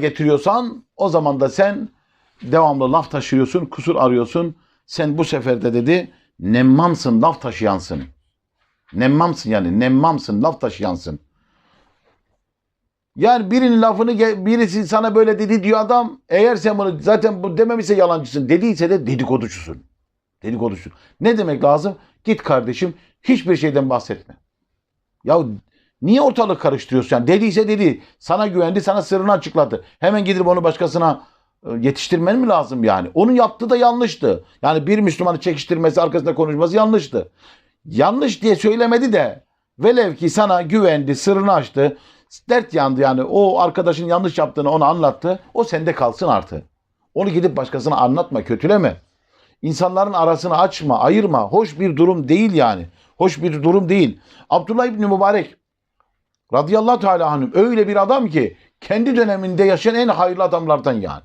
getiriyorsan o zaman da sen devamlı laf taşıyorsun, kusur arıyorsun. Sen bu sefer de dedi nemmamsın, laf taşıyansın. Nemmamsın yani, nemmamsın, laf taşıyansın. Yani birinin lafını birisi sana böyle dedi diyor adam. Eğer sen bunu zaten bu dememişse yalancısın. Dediyse de dedikoducusun. Dedikoducusun. Ne demek lazım? Git kardeşim hiçbir şeyden bahsetme. Ya niye ortalık karıştırıyorsun? Yani dediyse dedi. Sana güvendi, sana sırrını açıkladı. Hemen gidip onu başkasına e, yetiştirmen mi lazım yani? Onun yaptığı da yanlıştı. Yani bir Müslümanı çekiştirmesi, arkasında konuşması yanlıştı. Yanlış diye söylemedi de velev ki sana güvendi, sırrını açtı. Dert yandı yani o arkadaşın yanlış yaptığını ona anlattı. O sende kalsın artık. Onu gidip başkasına anlatma, kötüleme. İnsanların arasını açma, ayırma. Hoş bir durum değil yani. Hoş bir durum değil. Abdullah İbni Mübarek radıyallahu teala anhüm öyle bir adam ki kendi döneminde yaşayan en hayırlı adamlardan yani.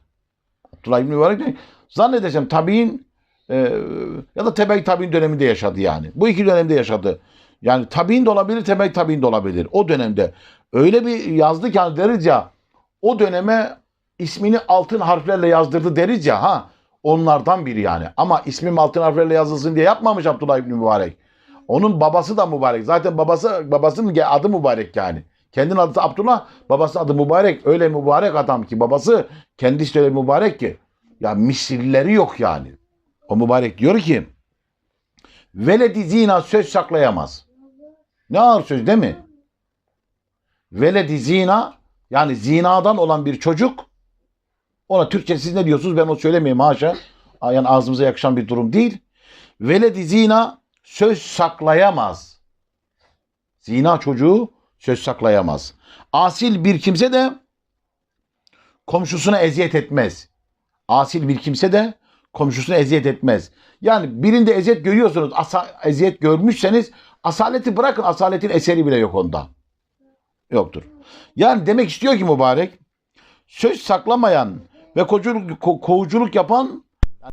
Abdullah İbni Mübarek de zannedeceğim tabi'in e, ya da tebe tabi'in döneminde yaşadı yani. Bu iki dönemde yaşadı. Yani tabi'in de olabilir, tebe tabi'in de olabilir. O dönemde öyle bir yazdı ki hani deriz ya o döneme ismini altın harflerle yazdırdı deriz ya ha onlardan biri yani. Ama ismim altın harflerle yazılsın diye yapmamış Abdullah İbni Mübarek. Onun babası da mübarek. Zaten babası babasının adı mübarek yani. Kendinin adı Abdullah, babası adı mübarek. Öyle mübarek adam ki babası kendisi öyle mübarek ki. Ya misilleri yok yani. O mübarek diyor ki veledi zina söz saklayamaz. Ne ağır söz değil mi? Veledi zina yani zinadan olan bir çocuk ona Türkçe siz ne diyorsunuz ben onu söylemeyeyim haşa. Yani ağzımıza yakışan bir durum değil. Veledi zina söz saklayamaz. Zina çocuğu söz saklayamaz. Asil bir kimse de komşusuna eziyet etmez. Asil bir kimse de komşusuna eziyet etmez. Yani birinde eziyet görüyorsunuz, asa, eziyet görmüşseniz asaleti bırakın, asaletin eseri bile yok onda. Yoktur. Yani demek istiyor ki mübarek, söz saklamayan ve koculuk, ko- kovuculuk yapan